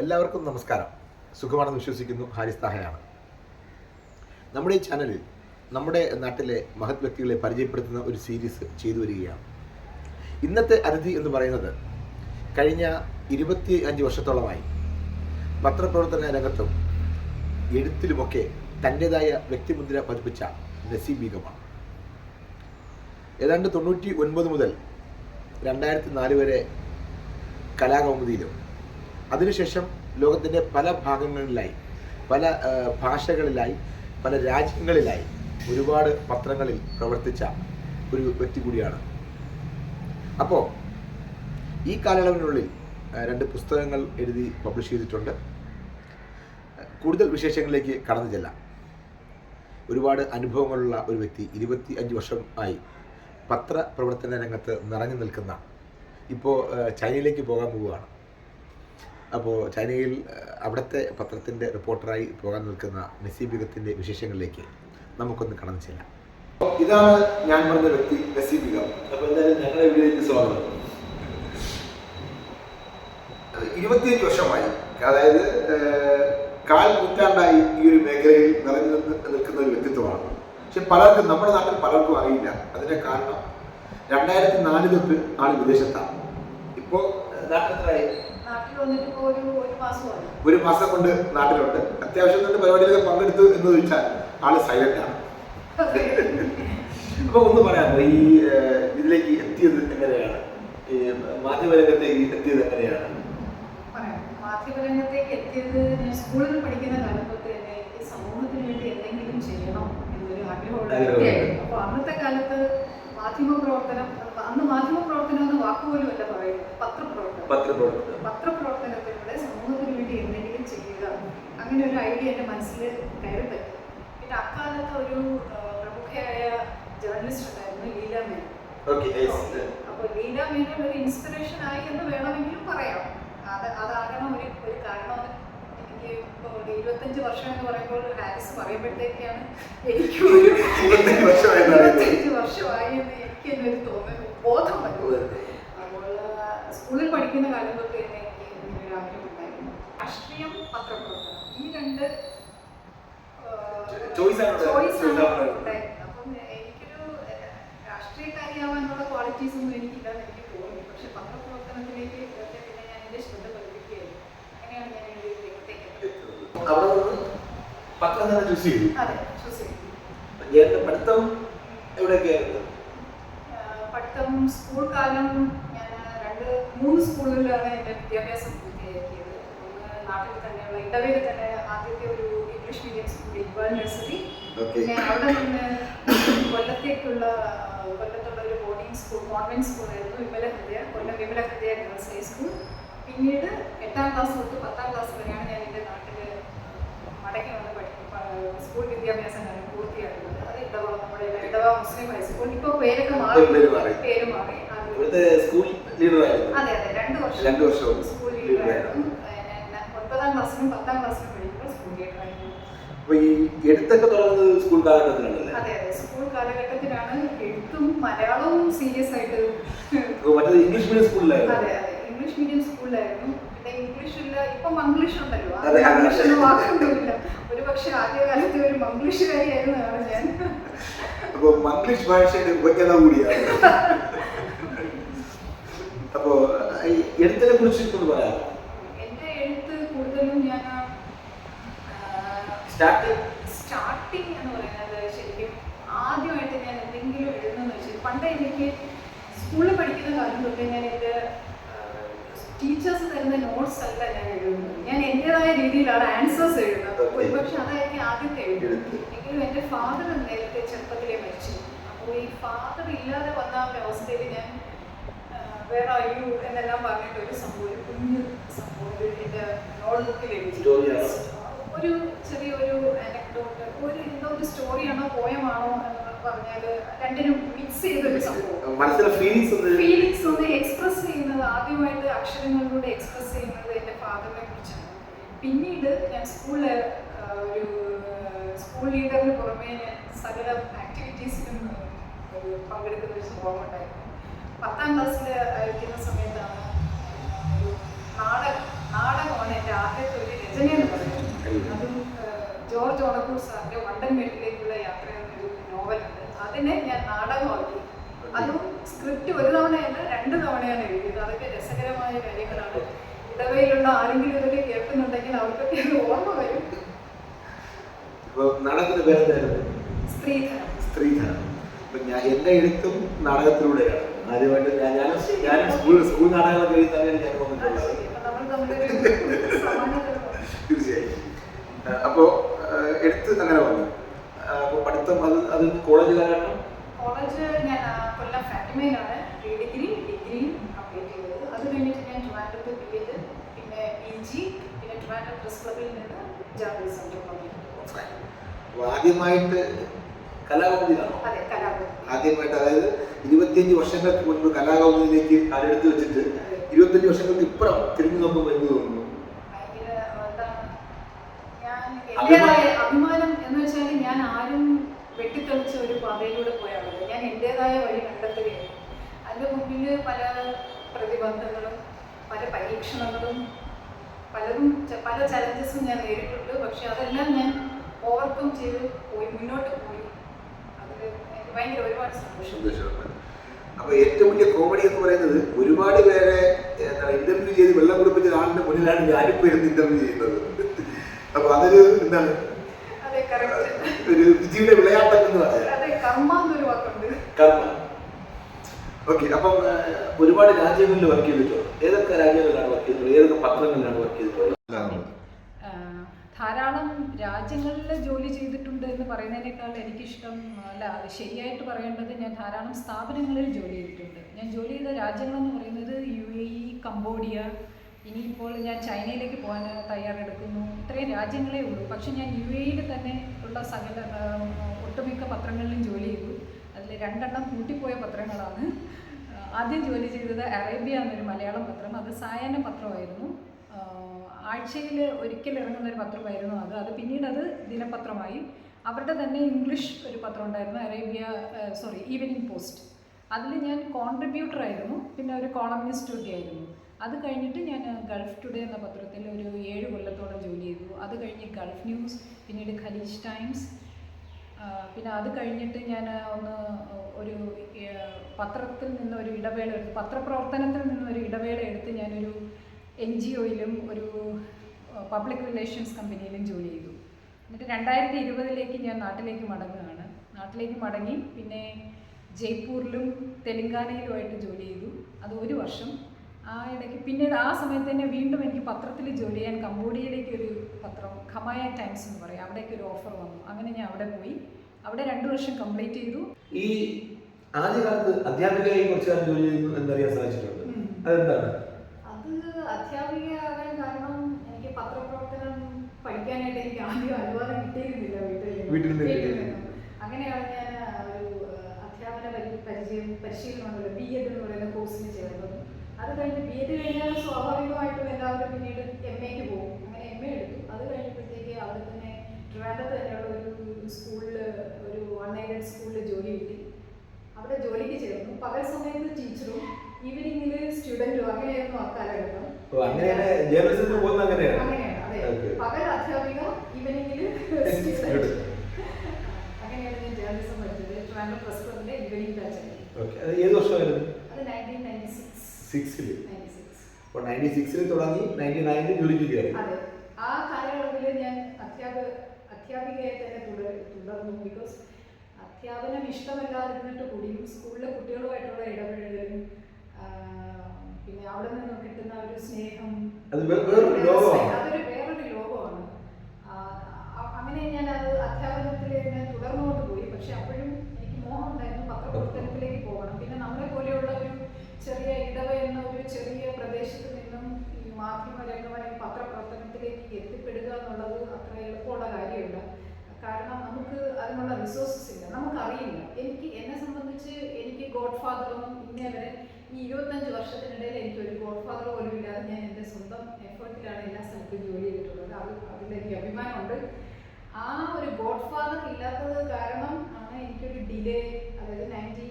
എല്ലാവർക്കും നമസ്കാരം. സുഖമാണെന്ന് വിശ്വസിക്കുന്നു ഹാരിസ് താഹയാണ്. നമ്മുടെ ഈ ചാനലിൽ നമ്മുടെ നാട്ടിലെ മഹത് വ്യക്തികളെ പരിചയപ്പെടുത്തുന്ന ഒരു സീരീസ് ചെയ്തു വരികയാണ്. ഇന്നത്തെ അതിഥി എന്ന് പറയുന്നത് കഴിഞ്ഞ ഇരുപത്തി അഞ്ച് വർഷത്തോളമായി പത്രപ്രവർത്തന രംഗത്തും എഴുത്തിലുമൊക്കെ തന്റെതായ വ്യക്തിമുദ്ര പതിപ്പിച്ച നസീബീഗമാണ് ഏതാണ്ട് തൊണ്ണൂറ്റി ഒൻപത് മുതൽ രണ്ടായിരത്തി നാല് വരെ കലാകൗമുദിയിലും അതിനുശേഷം ലോകത്തിന്റെ പല ഭാഗങ്ങളിലായി പല ഭാഷകളിലായി പല രാജ്യങ്ങളിലായി ഒരുപാട് പത്രങ്ങളിൽ പ്രവർത്തിച്ച ഒരു വ്യക്തി കൂടിയാണ്. അപ്പോൾ ഈ കാലയളവിനുള്ളിൽ രണ്ട് പുസ്തകങ്ങൾ എഴുതി പബ്ലിഷ് ചെയ്തിട്ടുണ്ട്. കൂടുതൽ വിശേഷങ്ങളിലേക്ക് കടന്നു ചെല്ലാം. ഒരുപാട് അനുഭവങ്ങളുള്ള ഒരു വ്യക്തി ഇരുപത്തി അഞ്ച് വർഷം ആയി പത്രപ്രവർത്തന രംഗത്ത് നിറഞ്ഞു നിൽക്കുന്ന ഇപ്പോൾ ചൈനയിലേക്ക് പോകാൻ പോവുകയാണ്. അപ്പോൾ ചൈനയിൽ അവിടുത്തെ പത്രത്തിന്റെ റിപ്പോർട്ടറായി പോകാൻ നിൽക്കുന്ന നസീബികത്തിന്റെ വിശേഷങ്ങളിലേക്ക് നമുക്കൊന്ന് കടന്നു ചെല്ലാം. ഇതാണ് ഞാൻ പറഞ്ഞ വ്യക്തി നസീബികം. അപ്പോൾ എന്തായാലും ഞങ്ങളുടെ വീഡിയോയിലേക്ക് സ്വാഗതം. ഇരുപത്തിയഞ്ച് വർഷമായി അതായത് കാൽ നൂറ്റാണ്ടായി ഈ ഒരു മേഖലയിൽ നിറഞ്ഞു നിൽക്കുന്ന ഒരു വ്യക്തിത്വമാണ്. പക്ഷെ പലർക്കും നമ്മുടെ നാട്ടിൽ പലർക്കും അറിയില്ല. അതിന്റെ കാരണം രണ്ടായിരത്തി നാല് തൊട്ട് ആൾ വിദേശത്താണ്. ഇപ്പോൾ ഇപ്പോ ഒരു മാസം കൊണ്ട് നാട്ടിലുണ്ട്. അത്യാവശ്യം തന്നെ പരിപാടിയിലൊക്കെ പങ്കെടുത്തു എന്ന് ചോദിച്ചാൽ ആൾ സൈലന്റ് ആണ്. അപ്പൊ ഒന്ന് പറയാമോ ഈ ഇതിലേക്ക് എത്തിയത് എങ്ങനെയാണ്? ഈ മാധ്യമരംഗത്തേക്ക് എത്തിയത് എങ്ങനെയാണ്? മാധ്യമരംഗത്തേക്ക് എത്തിയത് ഞാൻ സ്കൂളിൽ പഠിക്കുന്ന കാലത്തൊക്കെ തന്നെ ഈ സമൂഹത്തിന് വേണ്ടി എന്തെങ്കിലും ചെയ്യണം എന്നൊരു ആഗ്രഹമുള്ള. വ്യക്തിയായിരുന്നു. അപ്പോൾ അന്നത്തെ കാലത്ത് മാധ്യമ പ്രവർത്തനം അന്ന് മാധ്യമ പ്രവർത്തനം എന്ന വാക്കുപോലും അല്ല പറയുന്നത്. പത്രപ്രവർത്തനം പത്രപ്രവർത്തനം പത്രപ്രവർത്തനത്തിലൂടെ സമൂഹത്തിന് വേണ്ടി എന്തെങ്കിലും ചെയ്യുക. അങ്ങനെ ഒരു ഐഡിയ എന്റെ മനസ്സിൽ കയറി പറ്റി. പിന്നെ അക്കാലത്ത് ഒരു പ്രമുഖയായ ജേർണലിസ്റ്റ് ഉണ്ടായിരുന്നു ലീല മേനോൻ. അപ്പോൾ ലീല മേനോൻ ഒരു ഇൻസ്പിറേഷൻ ആയി എന്ന് വേണമെങ്കിലും പറയാം. അത് അതാകണം ഒരു ഒരു കാരണം. എനിക്ക് ഇപ്പോൾ ഒരു ഇരുപത്തഞ്ച് വർഷം എന്ന് പറയുമ്പോൾ ഹാരിസ് പറയുമ്പോഴത്തേക്കാണ് എനിക്ക് ഒരു ഇരുപത്തഞ്ച്. വർഷമായി എന്ന് എനിക്ക് തന്നെ ഒരു തോന്നൽ ബോധം വരും അപ്പോൾ ആ, സ്കൂളിൽ പഠിക്കുന്ന കാലം തൊട്ട് തന്നെ എനിക്ക് ഇങ്ങനെ ഒരു ആഗ്രഹം ഉണ്ടായിരുന്നു. രാഷ്ട്രീയം പത്രപ്രവർത്തനം. ഈ രണ്ട് ചോയ്സ് ആണ് ഉണ്ടായിരുന്നത്. അപ്പം എനിക്കൊരു രാഷ്ട്രീയക്കാരിയാവാനുള്ള ക്വാളിറ്റീസ് ഒന്നും എനിക്കില്ലാന്ന് എനിക്ക് തോന്നി. പക്ഷെ പത്രപ്രവർത്തനത്തിലേക്ക് പിന്നെ ഞാൻ എന്റെ ശ്രദ്ധ പതിപ്പിക്കുകയായിരുന്നു അങ്ങനെയാണ് ഞാൻ ഈ രംഗത്തേക്ക് അതെ ചൂസ് ചെയ്തു. പഠിത്തം എവിടെയൊക്കെയായിരുന്നു? ആഹ് പഠിത്തം സ്കൂൾ കാലം മൂന്ന് സ്കൂളുകളിലാണ് എന്റെ വിദ്യാഭ്യാസം പൂർത്തിയാക്കിയത്. ഒന്ന് നാട്ടിൽ തന്നെയുള്ള ഇടവയിൽ തന്നെ ആദ്യത്തെ ഒരു English medium school equal nursery പിന്നെ അവിടെ നിന്ന് കൊല്ലത്തേക്കുള്ള കൊല്ലത്തുള്ള ഒരു ബോർഡിംഗ് സ്കൂൾ കോൺവെന്റ് സ്കൂളായിരുന്നു വിമല ഹൃദയ കൊല്ലം വിമല ഹൃദയ ഗേൾസ് ഹൈസ്കൂൾ പിന്നീട് എട്ടാം ക്ലാസ് തൊട്ട് പത്താം ക്ലാസ് വരെയാണ് ഞാൻ എന്റെ നാട്ടിൽ മടക്കി വന്ന് പഠിക്കും സ്കൂൾ വിദ്യാഭ്യാസം ഞാൻ പൂർത്തിയാക്കുന്നത്. അത് ഇടവ നമ്മുടെ ഇടവ മുസ്ലിം ഹൈസ്കൂൾ ഇപ്പോൾ പേരൊക്കെ മാറി പേര് മാറി. സ്കൂൾ ലീഡറായിരുന്നു. അതെ അതെ രണ്ട് വർഷം രണ്ട് വർഷവും സ്കൂൾ ലീഡറായിരുന്നു. ഒൻപതാം ക്ലാസ്സിലും പത്താം ക്ലാസ്സിലും പഠിക്കുമ്പോൾ സ്കൂൾ ലീഡറായിരുന്നു. അപ്പൊ ഈ എഴുത്തൊക്കെ തുടങ്ങുന്നത് സ്കൂൾ കാലഘട്ടത്തിലാണല്ലേ? അതെ അതെ സ്കൂൾ കാലഘട്ടത്തിലാണ് എഴുത്തും മലയാളവും സീരിയസ് ആയിട്ട് മറ്റേത് ഇംഗ്ലീഷ് മീഡിയം സ്കൂളിലായിരുന്നു. അതെ അതെ ഇംഗ്ലീഷ് മീഡിയം സ്കൂളിലായിരുന്നു. പിന്നെ ഇംഗ്ലീഷില്ല ഇപ്പൊ മംഗ്ലീഷ് ഉണ്ടല്ലോ. മംഗ്ലീഷ് എന്ന വാക്കൊന്നുമില്ല ഒരു പക്ഷെ ആദ്യകാലത്ത് ഒരു മംഗ്ലീഷുകാരിയായിരുന്നതാണ് ഞാൻ. അപ്പൊ മംഗ്ലീഷ് ഭാഷയുടെ ഉപജ്ഞത കൂടിയാണ്. അപ്പോ എഴുത്തിനെ കുറിച്ച് പറയാം സ്റ്റാർട്ടിങ്? എന്ന് പറയുന്നത് ശരിക്കും ആദ്യമായിട്ട് ഞാൻ എന്തെങ്കിലും എഴുതുന്നത് വെച്ചാൽ പണ്ട് എനിക്ക് സ്കൂളിൽ പഠിക്കുന്ന കാലം തൊട്ട് ഞാൻ എന്റെ ടീച്ചേഴ്സ് തരുന്ന നോട്ട്സ് അല്ല ഞാൻ എഴുതുന്നത്. ഞാൻ എന്റെതായ രീതിയിലാണ് ആൻസേഴ്സ് എഴുതുന്നത്. ഒരുപക്ഷെ അതായിരിക്കും ആദ്യത്തെ എഴുത്ത്. എങ്കിലും എന്റെ ഫാദർ നേരത്തെ ചെറുപ്പത്തിലേ മരിച്ചു. അപ്പോൾ ഈ ഫാദർ ഇല്ലാതെ വന്ന അവസ്ഥയിൽ ഞാൻ വേറെ അയ്യു എന്നെല്ലാം പറഞ്ഞിട്ട് ഒരു സംഭവം ഒരു കുഞ്ഞു സംഭവം എന്റെ നോട്ട് എഴുതി ഒരു ചെറിയൊരു അനക്ഡോട്ട് ഒരു എന്തോ ഒരു സ്റ്റോറിയാണോ പോയമാണോ എന്ന് പറഞ്ഞാൽ രണ്ടിനും മിക്സ് ചെയ്തൊരു സംഭവം. ഫീലിങ്സ് ഒന്ന് എക്സ്പ്രസ് ചെയ്യുന്നത് ആദ്യമായിട്ട് അക്ഷരങ്ങളിലൂടെ എക്സ്പ്രസ് ചെയ്യുന്നത് എന്റെ ഫാദറിനെ കുറിച്ചാണ്. പിന്നീട് ഞാൻ സ്കൂളിൽ ഒരു സ്കൂൾ ലീഡറിന് പുറമെ ഞാൻ സകല ആക്ടിവിറ്റീസിലും പങ്കെടുക്കുന്ന ഒരു സ്വഭാവം ഉണ്ടായിരുന്നു. പത്താം ക്ലാസ്സിൽ ഇരിക്കുന്ന സമയത്താണ്. ഒരു നാടകം നാടകമാണ് എന്റെ ആദ്യ രചന എന്ന് പറയുന്നത്. അതും ജോർജ് ഓണക്കൂർ സാറിന്റെ വണ്ടൻ വീട്ടിലേക്കുള്ള യാത്ര എന്നൊരു നോവലുണ്ട്. അതിനെ ഞാൻ നാടകമാക്കി. അതും. സ്ക്രിപ്റ്റ് ഒരു തവണയല്ല രണ്ട് തവണയാണ് എഴുതിയത്. അതൊക്കെ രസകരമായ കാര്യങ്ങളാണ്. ഇടവയിലുള്ള ആരെങ്കിലും ഇതൊക്കെ കേൾക്കുന്നുണ്ടെങ്കിൽ അവർക്കൊക്കെ ഓർമ്മ വരും. സ്ത്രീധനം. സ്ത്രീധനം. ഞാൻ എന്റെ എഴുത്തും നാടകത്തിലൂടെയാണ്. ആദ്യമായിട്ട് ഞാൻ ഞാൻ സ്കൂൾ സ്കൂൾ നാടകങ്ങളൊക്കെ എഴുതി തന്നെയാണ് ഞാൻ വന്നിട്ടുള്ളത് തീർച്ചയായും ആ, അപ്പോ ആ, അങ്ങനെ വന്നു. ആ, അപ്പൊ പഠിത്തം അത് അത് കോളേജ് കാലഘട്ടം കോളേജ് ഞാൻ കൊല്ലം ഫാറ്റിമയിലാണ് പ്രീ ഡിഗ്രി ഡിഗ്രിയും കംപ്ലീറ്റ് ചെയ്തത്. അത് കഴിഞ്ഞിട്ട് ഞാൻ ട്രിവാൻഡ്രത്ത് ബി എഡ് പിന്നെ പി ജി പിന്നെ ട്രിവാൻഡ്രം പ്രസ് ക്ലബിൽ നിന്ന് ജേർണലിസം കംപ്ലീറ്റ് അപ്പൊ ആദ്യമായിട്ട് കലാകൗമുദിയിലാണോ ആദ്യമായിട്ട് അതായത് ഇരുപത്തിയഞ്ച് വർഷങ്ങൾക്ക് മുൻപ് കലാകൗമുദിയിലേക്ക് കാലെടുത്ത് വെച്ചിട്ട് ഇരുപത്തഞ്ച് വർഷങ്ങൾക്ക് ഇപ്പുറം തിരിഞ്ഞു നോക്കുമ്പോൾ എന്ത് തോന്നുന്നു? അഭിമാനം. എന്ന് വെച്ചാൽ ഞാൻ ആരും വെട്ടിത്തെളിച്ച ഒരു പാതയിലൂടെ പോയാണല്ലോ ഞാൻ എന്റെതായ വഴി കണ്ടെത്തുകയാണ്. അതിന്റെ മുമ്പിൽ പല പ്രതിബന്ധങ്ങളും പല പരീക്ഷണങ്ങളും പലതും പല ചലഞ്ചസും ഞാൻ നേരിട്ടുണ്ട്. പക്ഷെ അതെല്ലാം ഞാൻ ഓവർകം ചെയ്ത് പോയി മുന്നോട്ട് പോയി. ഭയങ്കര ഒരുപാട് സന്തോഷം. അപ്പൊ ഏറ്റവും വലിയ കോമഡി എന്ന് പറയുന്നത് ഒരുപാട് പേരെ എന്താണ് ഇന്റർവ്യൂ ചെയ്ത് വെള്ളം കുടിപ്പിച്ച ഒരാളിന്റെ മുന്നിലാണ് ഞാനിപ്പോ ഇരുന്ന് ഇന്റർവ്യൂ ചെയ്യുന്നത്. അപ്പൊ അതൊരു എന്താണ്? അതെ കറക്റ്റ് ഒരു വിജയുടെ വിളയാട്ടം എന്ന് പറയാം. അതെ കർമ്മ ഓക്കെ അപ്പം ഒരുപാട് രാജ്യങ്ങളിൽ വർക്ക് ചെയ്തിട്ടുള്ളത്. ഏതൊക്കെ രാജ്യങ്ങളിലാണ് വർക്ക് ചെയ്തിട്ടുള്ളത്? ഏതൊക്കെ പത്രങ്ങളിലാണ് വർക്ക് ചെയ്തിട്ടുള്ളത്? ധാരാളം രാജ്യങ്ങളിൽ ജോലി ചെയ്തിട്ടുണ്ട് എന്ന് പറയുന്നതിനേക്കാൾ എനിക്കിഷ്ടം അല്ല ശരിയായിട്ട് പറയേണ്ടത് ഞാൻ ധാരാളം സ്ഥാപനങ്ങളിൽ ജോലി ചെയ്തിട്ടുണ്ട്. ഞാൻ ജോലി ചെയ്ത രാജ്യങ്ങളെന്ന് പറയുന്നത് യു എ ഇ കംബോഡിയ ഇനിയിപ്പോൾ ഞാൻ ചൈനയിലേക്ക് പോകാൻ തയ്യാറെടുക്കുന്നു. ഇത്രയും രാജ്യങ്ങളേ ഉള്ളൂ. പക്ഷേ ഞാൻ യു എയിൽ തന്നെ ഉള്ള സകല ഒട്ടുമിക്ക പത്രങ്ങളിലും ജോലി ചെയ്തു. അതിൽ രണ്ടെണ്ണം കൂട്ടിപ്പോയ പത്രങ്ങളാണ്. ആദ്യം ജോലി ചെയ്തത് അറേബ്യ എന്നൊരു മലയാളം പത്രം. അത് സായാഹ്ന പത്രമായിരുന്നു. ആഴ്ചയിൽ ഒരിക്കൽ ഇറങ്ങുന്ന ഒരു പത്രമായിരുന്നു അത്. അത് പിന്നീട് അത് ദിനപത്രമായി. അവരുടെ തന്നെ ഇംഗ്ലീഷ് ഒരു പത്രം ഉണ്ടായിരുന്നു അറേബ്യ സോറി ഈവനിങ് പോസ്റ്റ് അതിൽ ഞാൻ കോൺട്രിബ്യൂട്ടർ ആയിരുന്നു പിന്നെ ഒരു കോളമിനിസ്റ്റ് ഒക്കെ ആയിരുന്നു. അത് കഴിഞ്ഞിട്ട് ഞാൻ ഗൾഫ് ടുഡേ എന്ന പത്രത്തിൽ ഒരു ഏഴ് കൊല്ലത്തോളം ജോലി ചെയ്തു. അത് കഴിഞ്ഞ് ഗൾഫ് ന്യൂസ് പിന്നീട് ഖലീജ് ടൈംസ് പിന്നെ അത് കഴിഞ്ഞിട്ട് ഞാൻ ഒന്ന് ഒരു പത്രത്തിൽ നിന്നൊരു ഒരു ഇടവേള എടുത്ത് പത്രപ്രവർത്തനത്തിൽ നിന്നൊരു ഒരു ഇടവേള എടുത്ത് ഞാനൊരു എൻ ജി ഒയിലും ഒരു പബ്ലിക് റിലേഷൻസ് കമ്പനിയിലും ജോലി ചെയ്തു. എന്നിട്ട് രണ്ടായിരത്തി ഇരുപതിലേക്ക് ഞാൻ നാട്ടിലേക്ക് മടങ്ങുകയാണ്. നാട്ടിലേക്ക് മടങ്ങി പിന്നെ ജയ്പൂരിലും തെലങ്കാനയിലുമായിട്ട് ജോലി ചെയ്തു. അത് ഒരു വർഷം. ആ ഇടയ്ക്ക് പിന്നീട് ആ സമയത്ത് തന്നെ വീണ്ടും എനിക്ക് പത്രത്തിൽ ജോലി ചെയ്യാൻ കംബോഡിയയിലേക്ക് ഒരു പത്രം ഖമായ ടൈംസ് എന്ന് പറയും. അവിടേക്ക് ഒരു ഓഫർ വന്നു. അങ്ങനെ ഞാൻ അവിടെ പോയി. അവിടെ രണ്ടു വർഷം കംപ്ലീറ്റ് ചെയ്തു. ഈ ആദ്യകാലത്ത് അധ്യാപികയെ കുറിച്ച് ജോലി ചെയ്യുന്നു എന്തറിയാൻ സാധിച്ചിട്ടുണ്ട്. അതെന്താണ് അത് അധ്യാപികയാകാൻ കാരണം എനിക്ക് പത്രപ്രവർത്തനം പഠിക്കാനായിട്ട് എനിക്ക് ആദ്യം അനുവാദം കിട്ടിയിരുന്നില്ല വീട്ടിൽ നിന്ന്. വീട്ടിൽ നിന്ന് വീട്ടിൽ കിട്ടിയില്ല. നിന്നും. അങ്ങനെയാണ് ഞാൻ ഒരു ഏഹ്, അധ്യാപന പരി- പരിചയം പരിശീലനമുണ്ടല്ലോ ബി എഡ് എന്ന് പറയുന്ന കോഴ്സിന് ചേർന്നത്. അത് കഴിഞ്ഞ് ബി എഡ് കഴിഞ്ഞാൽ സ്വാഭാവികമായിട്ടും എല്ലാവരും പിന്നീട് എം എക്ക് പോകും. അങ്ങനെ എം എ എടുത്തു. അത് കഴിഞ്ഞപ്പോഴത്തേക്ക് അവിടെ തന്നെ ട്രിവാൻഡ്രത്ത് തന്നെയുള്ള ഒരു സ്കൂളിൽ ഒരു വൺ എയ്ഡഡ് സ്കൂളിൽ ജോലി കിട്ടി. അവിടെ ജോലിക്ക് ചേർന്നു. പകൽ സമയത്ത് ടീച്ചറും ഈവനിങ്ങിൽ സ്റ്റുഡന്റും അങ്ങനെയായിരുന്നു അക്കാലഘട്ടം അങ്ങനെയാണ്. അതെ. പകൽ അധ്യാപിക ഈവനിങ്ങിൽ. അങ്ങനെയാണ് ഞാൻ ജേർണലിസം പഠിച്ചത്. ട്രിവാൻഡ്രം പ്രസ് ഓക്കെ അത് ഏത് വർഷമായിരുന്നു? സിക്സിൽ അപ്പോൾ നയന്റി സിക്സിൽ തുടങ്ങി നയന്റി നയനിൽ ജോലിക്ക് കയറി. ആ കാലയളവിൽ ഞാൻ അധ്യാപക അധ്യാപികയെ തന്നെ തുടർ തുടർന്നു. ബിക്കോസ് അധ്യാപനം ഇഷ്ടമല്ലാതിരുന്നിട്ട് കൂടിയും സ്കൂളിലെ കുട്ടികളുമായിട്ടുള്ള ഇടപെടലും പിന്നെ അവിടെ നിന്ന് കിട്ടുന്ന ഒരു സ്നേഹം അതൊരു വേറൊരു ലോകമാണ്. അങ്ങനെ ഞാൻ അത് അധ്യാപനത്തിൽ തുടർന്നുകൊണ്ട് പോയി. പക്ഷെ അപ്പോഴും എനിക്ക് മോഹം ഉണ്ടായിരുന്നു പത്രപ്രവർത്തനത്തിലേക്ക് പോകണം പിന്നെ നമ്മളെ പോലെയുള്ള ഒരു ചെറിയ ഇടവയെന്ന ഒരു ചെറിയ പ്രദേശത്ത് നിന്നും ഈ മാധ്യമ രംഗം അല്ലെങ്കിൽ പത്രപ്രവർത്തനത്തിലേക്ക് എത്തിപ്പെടുക എന്നുള്ളത് അത്ര എളുപ്പമുള്ള കാര്യമല്ല കാരണം നമുക്ക് അതിനുള്ള റിസോഴ്സസ് ഇല്ല. നമുക്കറിയില്ല. എനിക്ക് എന്നെ സംബന്ധിച്ച് എനിക്ക് ഗോഡ് ഫാദറൊന്നും ഇന്നേ വരെ ഈ ഇരുപത്തഞ്ച് വർഷത്തിനിടയിൽ എനിക്ക് ഒരു ഗോഡ് ഫാദർ പോലും ഇല്ലാതെ ഞാൻ എന്റെ സ്വന്തം എഫേർട്ടിലാണ് എല്ലാ സ്ഥലത്തും ജോലി ചെയ്തിട്ടുള്ളത്. അത് അതിൽ എനിക്ക് അഭിമാനമുണ്ട്. ആ ഒരു ഗോഡ് ഫാദർ ഇല്ലാത്തത് കാരണം ആണ് എനിക്കൊരു ഡിലേ അതായത് നയന്റി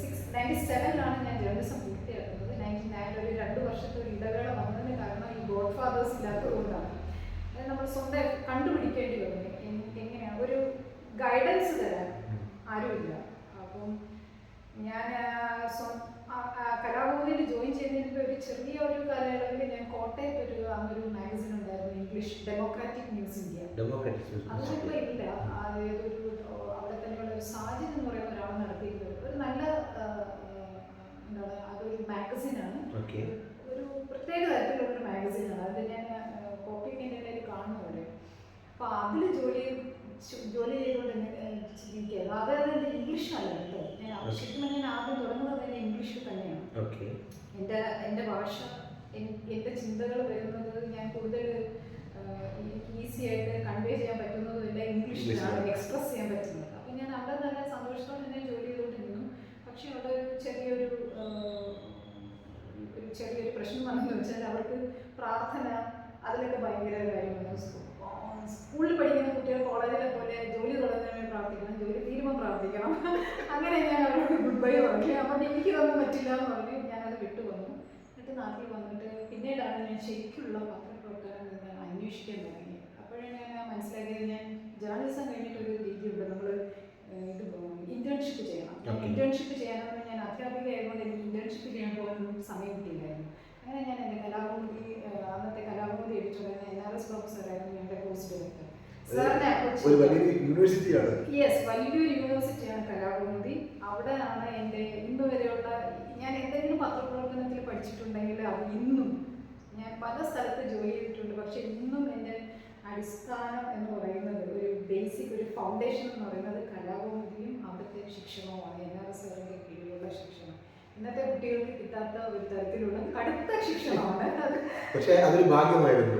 സിക്സ് നയന്റി സെവനിലാണ് ഞാൻ ജേർണലിസം പൂർത്തിയാക്കുന്നത് നയന്റി നയൻ ഒരു രണ്ട് വർഷത്തെ ഒരു ഇടവേള വന്നതിന് കാരണം ഈ ഗോഡ് ഫാദേഴ്സ് ഇല്ലാത്തത് കൊണ്ടാണ് അത് നമ്മൾ സ്വന്തം കണ്ടുപിടിക്കേണ്ടി വന്നു എ- എങ്ങനെയാണ് ഒരു ഗൈഡൻസ് തരാൻ ആരുമില്ല. അപ്പം ഞാൻ കലാഭവനിൽ ജോയിൻ ചെയ്തതിന്റെ ഒരു ചെറിയ ഒരു കാലയളവിൽ ഞാൻ കോട്ടയത്ത് ഒരു അന്നൊരു മാഗസിൻ ഉണ്ടായിരുന്നു ഇംഗ്ലീഷ് ഡെമോക്രാറ്റിക് ന്യൂസ് ഇന്ത്യ അതിലിപ്പോൾ ഇല്ല. അതായത് ഒരു അവിടെ തന്നെയുള്ള ഒരു സാജിദ് എന്ന് പറയുന്ന ഒരാൾ നടത്തിയിരുന്നത് ഒരു നല്ല എന്താണ് അതൊരു മാഗസിനാണ് ഒരു പ്രത്യേക തരത്തിലുള്ള ഒരു മാഗസിനാണ് അത് ഞാൻ കോപ്പി എന്റെ കയ്യിൽ കാണുന്നുണ്ട് അപ്പോൾ അതിൽ ജോലി ജോലി ചെയ്തുകൊണ്ട് ചിന്തിക്കുക അത് അത് ഇംഗ്ലീഷല്ല കേട്ടോ. ഞാൻ ശരിക്കും ഞാൻ ആദ്യം തുടങ്ങുന്നത് തന്നെ ഇംഗ്ലീഷിൽ തന്നെയാണ്. എന്റെ എന്റെ ഭാഷ എൻ- എന്റെ ചിന്തകൾ വരുന്നത് ഞാൻ കൂടുതൽ എനിക്ക് ഈസി ആയിട്ട് കൺവേ ചെയ്യാൻ പറ്റുന്നതും എല്ലാം ഇംഗ്ലീഷിലാണ്. എക്സ്പ്രസ് ചെയ്യാൻ പറ്റുന്നത്. അപ്പം ഞാൻ അവിടെ നല്ല സന്തോഷത്തോടെ തന്നെ ജോലി ചെയ്തുകൊണ്ടിരുന്നു. പക്ഷേ അവിടെ ഒരു ചെറിയൊരു ഒരു ചെറിയൊരു പ്രശ്നം വന്നെന്ന് വെച്ചാൽ അവർക്ക് പ്രാർത്ഥന അതിലൊക്കെ ഭയങ്കര കാര്യമാണ്. സ്കൂളിൽ പഠിക്കുന്ന കുട്ടികൾ കോളേജിലെ പോലെ ജോലി തുടങ്ങാൻ പ്രാർത്ഥിക്കണം ജോലി തീരുമ്പോൾ പ്രാർത്ഥിക്കണം. അങ്ങനെ ഞാൻ അവരോട് ഗുഡ് ബൈ പറഞ്ഞു. അപ്പം എനിക്കിതൊന്നും പറ്റില്ല എന്ന് പറഞ്ഞ് ഞാനത് വിട്ടു വന്നു എന്നിട്ട് നാട്ടിൽ വന്നിട്ട് പിന്നീടാണ് ഞാൻ ശരിക്കുള്ള പത്രപ്രവർത്തനം അന്വേഷിക്കാൻ തുടങ്ങിയത് അപ്പോഴാണ് ഞാൻ മനസ്സിലാക്കിയത് ഞാൻ ജേർണലിസം കഴിഞ്ഞിട്ടൊരു രീതിയുണ്ട് നമ്മൾ ഇത് ഇന്റേൺഷിപ്പ് ചെയ്യണം. ഇന്റേൺഷിപ്പ് ചെയ്യാനാണ് ഞാൻ അധ്യാപിക ആയതുകൊണ്ട് എനിക്ക് ഇന്റേൺഷിപ്പ് ചെയ്യാൻ പോകാനൊന്നും സമയം കിട്ടിയില്ലായിരുന്നു. അങ്ങനെ ഞാൻ എന്റെ കലാഭൂതി അന്നത്തെ കലാഭൂതി എഡിറ്ററായിരുന്ന എൻ ആർ എസ് പ്രൊഫസറായിരുന്നു ഞങ്ങളുടെ കോഴ്സ് ഡയറക്ടർ. സാറിനെ യൂണിവേഴ്സിറ്റിയാണ്. യെസ് വലിയൊരു യൂണിവേഴ്സിറ്റിയാണ് കലാഭൂതി അവിടെയാണ് എന്റെ ഇന്ന് വരെയുള്ള ഞാൻ എന്തെങ്കിലും പത്രപ്രവർത്തനത്തിൽ പഠിച്ചിട്ടുണ്ടെങ്കിൽ അത് ഇന്നും ഞാൻ പല സ്ഥലത്ത് ജോലി ചെയ്തിട്ടുണ്ട്. പക്ഷെ ഇന്നും എന്റെ അടിസ്ഥാനം എന്ന് പറയുന്നത് ഒരു ബേസിക് ഒരു ഫൗണ്ടേഷൻ എന്ന് പറയുന്നത് കലാഭൂതിയും അവിടുത്തെ ശിക്ഷണവുമാണ്. എൻ ആർ എസ് കീഴിലുള്ള ശിക്ഷണം. ഇന്നത്തെ കുട്ടികൾക്ക് കിട്ടാത്ത ഒരു തരത്തിലുള്ള കടുത്ത ശിക്ഷണമാണ് പക്ഷേ അതൊരു ഭാഗ്യമായിരുന്നു.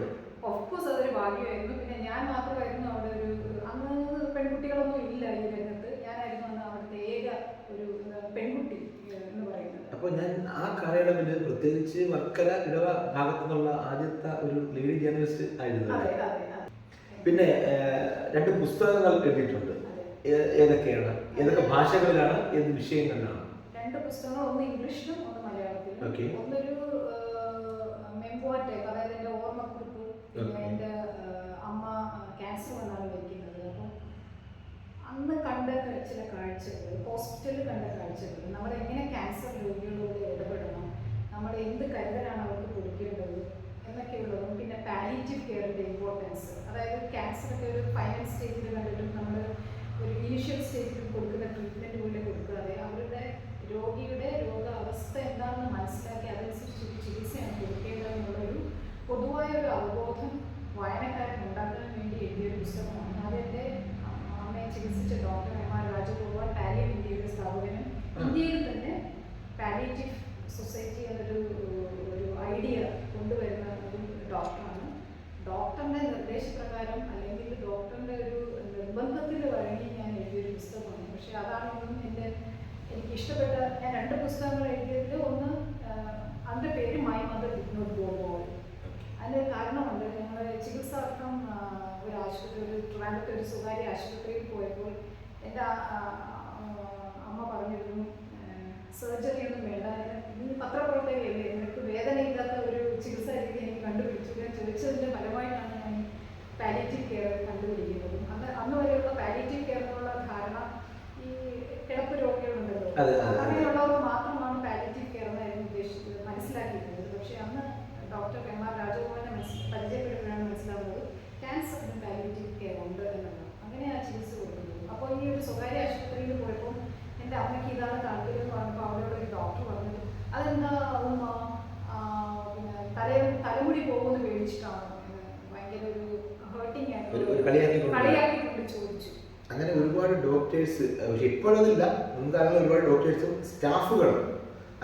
ഓഫ്കോഴ്സ് അതൊരു ഭാഗ്യമായിരുന്നു. പിന്നെ ഞാൻ മാത്രമായിരുന്നു അവിടെ ഒരു അന്ന് പെൺകുട്ടികളൊന്നും ഇല്ല ഈ രംഗത്ത്. ഞാനായിരുന്നു അന്ന് അവിടുത്തെ ഏക ഒരു പെൺകുട്ടി എന്ന് പറയുന്നത്. അപ്പോൾ ഞാൻ ആ കാലയളവിൽ പ്രത്യേകിച്ച് വർക്കല ഇടവ ഭാഗത്തു നിന്നുള്ള ആദ്യത്തെ ഒരു ലേഡി ജേർണലിസ്റ്റ് ആയിരുന്നു പിന്നെ രണ്ട് പുസ്തകങ്ങൾ എഴുതിയിട്ടുണ്ട്. ഏതൊക്കെയാണ്? ഏതൊക്കെ ഭാഷകളിലാണ്? ഏത് വിഷയങ്ങളിലാണ്? പുസ്തകങ്ങൾ ഒന്ന് ഇംഗ്ലീഷിലും ഒന്ന് മലയാളത്തിലും. ഒന്നൊരു മെമ്പോറ്റേക്ക് അതായത് എന്റെ ഓർമ്മക്കുറിപ്പ് പിന്നെ എന്റെ അമ്മ ക്യാൻസർ വന്നാണ് മരിക്കുന്നത്. അപ്പം അന്ന് കണ്ട ചില കാഴ്ചകൾ ഹോസ്പിറ്റലിൽ കണ്ട കാഴ്ചകൾ നമ്മൾ എങ്ങനെ ക്യാൻസർ രോഗികളോട് ഇടപെടണം നമ്മൾ എന്ത് കരുതലാണ് അവർക്ക് കൊടുക്കേണ്ടത് എന്നൊക്കെയുള്ളതും പിന്നെ പാലിറ്റീവ് കെയറിന്റെ ഇമ്പോർട്ടൻസ് അതായത് ക്യാൻസറൊക്കെ ഒരു ഫൈനൽ സ്റ്റേജിൽ കണ്ടിട്ടും നമ്മൾ ഒരു ഇനീഷ്യൽ സ്റ്റേജിൽ കൊടുക്കുന്ന ട്രീറ്റ്മെന്റ് രോഗിയുടെ രോഗാവസ്ഥ എന്താണെന്ന് മനസ്സിലാക്കി അതനുസരിച്ച് ഒരു ചികിത്സയാണ് കൊടുക്കേണ്ടതെന്നുള്ളൊരു പൊതുവായ ഒരു അവബോധം വായനക്കാരൻ ഉണ്ടാക്കാൻ വേണ്ടി എഴുതിയ ഒരു പുസ്തകമാണ്. ആദ്യത്തെ അമ്മയെ ചികിത്സിച്ച doctor M R Rajagopal Pallium ഇന്ത്യയുടെ സ്ഥാപകനും ഇന്ത്യയിൽ തന്നെ പാലിയേറ്റീവ് സൊസൈറ്റി എന്നൊരു ഒരു ഐഡിയ കൊണ്ടുവരുന്ന ഒരു ഡോക്ടറാണ്. ഡോക്ടറിന്റെ നിർദ്ദേശപ്രകാരം അല്ലെങ്കിൽ ഡോക്ടറിന്റെ ഒരു നിർബന്ധത്തിൽ വഴങ്ങി ഞാൻ എഴുതിയൊരു പുസ്തകമാണ്. പക്ഷേ അതാണ് ഒന്നും എന്റെ എനിക്ക് ഇഷ്ടപ്പെട്ട ഞാൻ രണ്ട് പുസ്തകങ്ങൾ എഴുതിയതിൽ ഒന്ന് ആ, അതിന്റെ പേര് my mother did not go ball അതിന് കാരണമുണ്ട് ഞങ്ങൾ ചികിത്സാർത്ഥം ആ, ഒരു ആശുപത്രി ഒരു ട്രിവാൻഡ്രത്തെ ഒരു സ്വകാര്യ ആശുപത്രിയിൽ പോയപ്പോൾ എന്റെ ആ- ആ- ആ- അമ്മ പറഞ്ഞിരുന്നു സർജറി ഒന്നും വേണ്ട നീ പത്രപ്രവർത്തകയല്ലേ നിനക്ക് വേദനയില്ലാത്ത ഒരു ചികിത്സാ രീതി എനിക്ക് കണ്ടുപിടിച്ചു ഞാൻ ചോദിച്ചതിന്റെ ഫലമായിട്ടാണ് ഞാൻ പാലിയേറ്റീവ് കെയർ കണ്ടുപിടിക്കുന്നത് അന്ന് അന്ന് വരെയുള്ള പാലിയേറ്റീവ് കെയറിനുള്ള ധാരണ ഈ കിടപ്പ് രോഗികളുണ്ടല്ലോ അതെ, അതെ, അതെ. അങ്ങനെയുള്ളവർ മാത്രമാണ് പാലിയേറ്റീവ് കെയർ എന്നായിരുന്നു ഉദ്ദേശിച്ചത് മനസ്സിലാക്കിയിരുന്നത് പക്ഷേ അന്ന് ഡോക്ടർ എം ആർ രാജകുമാരനെ മനസ്സിൽ പരിചയപ്പെടുമ്പോഴാണ് മനസ്സിലാവുന്നത് ക്യാൻസറിന് പാലിയേറ്റീവ് കെയർ ഉണ്ട് അങ്ങനെ ആ ചികിത്സ കൊടുക്കുന്നത് അപ്പോൾ ഈ ഒരു സ്വകാര്യ ആശുപത്രിയിൽ പോയപ്പോൾ എന്റെ അമ്മയ്ക്ക് ഇതാണ് താല്പര്യം എന്ന് പറഞ്ഞപ്പോൾ അവരോട് ഒരു ഡോക്ടർ പറഞ്ഞത് അതെന്താ ഉമ്മ പിന്നെ തല തലമുടി പോകുമെന്ന് പേടിച്ചിട്ടാണ്. ഭയങ്കര ഒരു ഹേർട്ടിങ്. കളിയാക്കിക്കൊണ്ട് ചോദിച്ചു. അങ്ങനെ ഒരുപാട് ഡോക്ടേഴ്സ് പക്ഷെ ഇപ്പോഴൊന്നുമില്ല. മുൻകാലങ്ങളിൽ ഒരുപാട് ഡോക്ടേഴ്സും സ്റ്റാഫുകളും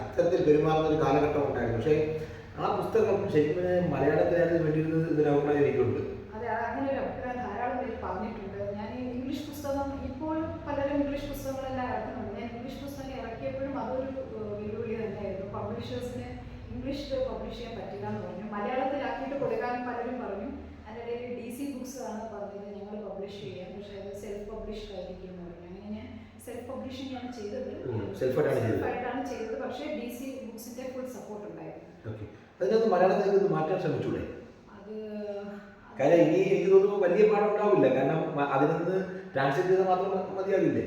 അത്തരത്തിൽ പെരുമാറുന്ന ഒരു കാലഘട്ടം ഉണ്ടായിരുന്നു. പക്ഷേ ആ പുസ്തകം ശരിക്കും മലയാളത്തിലായിരുന്നു വേണ്ടിയിരുന്നത് ഇതിന് അഭിപ്രായം എനിക്കുണ്ട് അതെ അങ്ങനെ ഒരു അഭിപ്രായം ധാരാളം പേര് പറഞ്ഞിട്ടുണ്ട്. ഞാൻ ഈ ഇംഗ്ലീഷ് പുസ്തകം ഇപ്പോഴും പലരും ഇംഗ്ലീഷ് പുസ്തകങ്ങളെല്ലാം ഇറക്കുന്നുണ്ട്. ഞാൻ ഇംഗ്ലീഷ് പുസ്തകം ഇറക്കിയപ്പോഴും അതൊരു വെല്ലുവിളി തന്നെയായിരുന്നു. പബ്ലിഷേഴ്സിന് ഇംഗ്ലീഷിൽ പബ്ലിഷ് ചെയ്യാൻ പറ്റില്ല എന്ന് പറഞ്ഞു. മലയാളത്തിലാക്കിയിട്ട് കൊടുക്കാൻ പലരും പറഞ്ഞു. അതിനിടയിൽ ഡി സി ബുക്സ് ആണ് പറഞ്ഞത് ഞങ്ങൾ പബ്ലിഷ് ചെയ്യാം പക്ഷേ അത് സെൽഫ് പബ്ലിഷ് ആയിരിക്കും എന്ന് പറഞ്ഞു. അങ്ങനെ ഞാൻ സെൽഫ് പബ്ലിഷിംഗ് ആണ് ചെയ്തത്. സെൽഫായിട്ടാണ് ചെയ്തത്. പക്ഷേ ഡി സി ബുക്സിന്റെ ഫുൾ സപ്പോർട്ട് ഉണ്ടായിരുന്നു അതിനകത്ത് മലയാളത്തിലേക്ക് ഒന്ന് മാറ്റാൻ ശ്രമിച്ചൂടെ? കാര്യം ഇനി എനിക്ക് തോന്നുന്നു വലിയ പാഠം ഉണ്ടാവില്ല. കാരണം അതിൽ നിന്ന് ട്രാൻസ്ലേറ്റ് ചെയ്താൽ മാത്രം മതിയാവില്ലേ?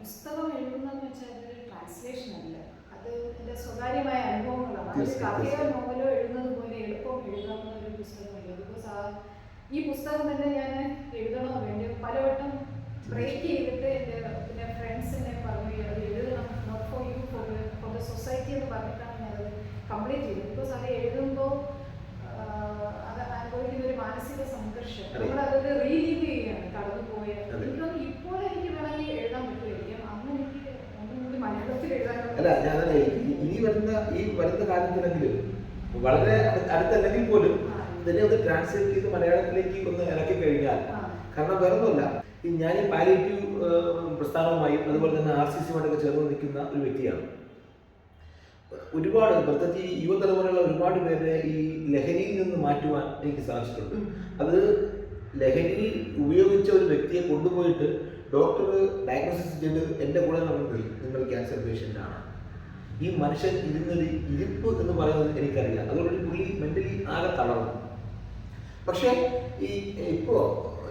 പുസ്തകം എഴുതുന്നതെന്ന് വെച്ചാൽ ട്രാൻസ്ലേഷൻ അല്ല. അത് എന്റെ സ്വകാര്യമായ അനുഭവങ്ങളാണ്. കഥയോ നോവലോ എഴുതുന്നത് പോലെ എളുപ്പം എഴുതാവുന്ന ഒരു പുസ്തകമല്ല ബിക്കോസ് ആ ഈ പുസ്തകം തന്നെ ഞാൻ എഴുതണോ വേണ്ടി പലവട്ടം ബ്രേക്ക് ചെയ്തിട്ട് എന്റെ പിന്നെ ഫ്രണ്ട്സിനെ പറഞ്ഞു അത് എഴുതണം not for you for for the society എന്ന് പറഞ്ഞിട്ടാണ് ഞാനത് കംപ്ലീറ്റ് ചെയ്തത് ബിക്കോസ് അത് എഴുതുമ്പോൾ അത് അനുഭവിക്കുന്ന ഒരു മാനസിക സംഘർഷം അതെ. നമ്മളതൊരു റീലീവ് ചെയ്യുകയാണ് കടന്നുപോയ അതെ. എനിക്ക് തോന്നുന്നു ഇപ്പോൾ എനിക്ക് വേണമെങ്കിൽ എഴുതാൻ പറ്റുമായിരിക്കും അന്ന് എനിക്ക് ഒന്നും കൂടി മലയാളത്തിൽ എഴുതാനുള്ള അല്ല ഞാൻ അതല്ല, ഇനി- ഇനി വരുന്ന ഈ വരുന്ന കാലത്തിലെങ്കിലും വളരെ അടു- അടുത്തല്ലെങ്കിൽ പോലും ഇതിനെ ഒന്ന് ട്രാൻസ്ലേറ്റ് ചെയ്ത് മലയാളത്തിലേക്ക് ഒന്ന് ഇറക്കി കഴിഞ്ഞാൽ കാരണം വേറെ ഒന്നുമല്ല ഞാൻ ഈ പാലിറ്റീവ് പ്രസ്ഥാനവുമായും അതുപോലെ തന്നെ ആർ സി സിയുമായിട്ടൊക്കെ ചേർന്ന് നിൽക്കുന്ന ഒരു വ്യക്തിയാണ്. ഒരുപാട് പ്രത്യേകിച്ച് ഈ യുവതലമുറയുള്ള ഒരുപാട് പേരെ ഈ ലഹരിയിൽ നിന്ന് മാറ്റുവാൻ എനിക്ക് സാധിച്ചിട്ടുണ്ട്. അത് ലഹരി ഉപയോഗിച്ച ഒരു വ്യക്തിയെ കൊണ്ടുപോയിട്ട് ഡോക്ടർ ഡയഗ്നോസിസ് ചെയ്ത് എന്റെ കൂടെ നമ്മൾ നിങ്ങൾ ക്യാൻസർ പേഷ്യന്റ് ആണ്. ഈ മനുഷ്യൻ ഇരുന്നത് ഇരിപ്പ് എന്ന് പറയുന്നത് എനിക്കറിയില്ല. അതുകൊണ്ട് പുള്ളി മെന്റലി ആകെ തളർന്നു. പക്ഷേ ഈ ഇപ്പോ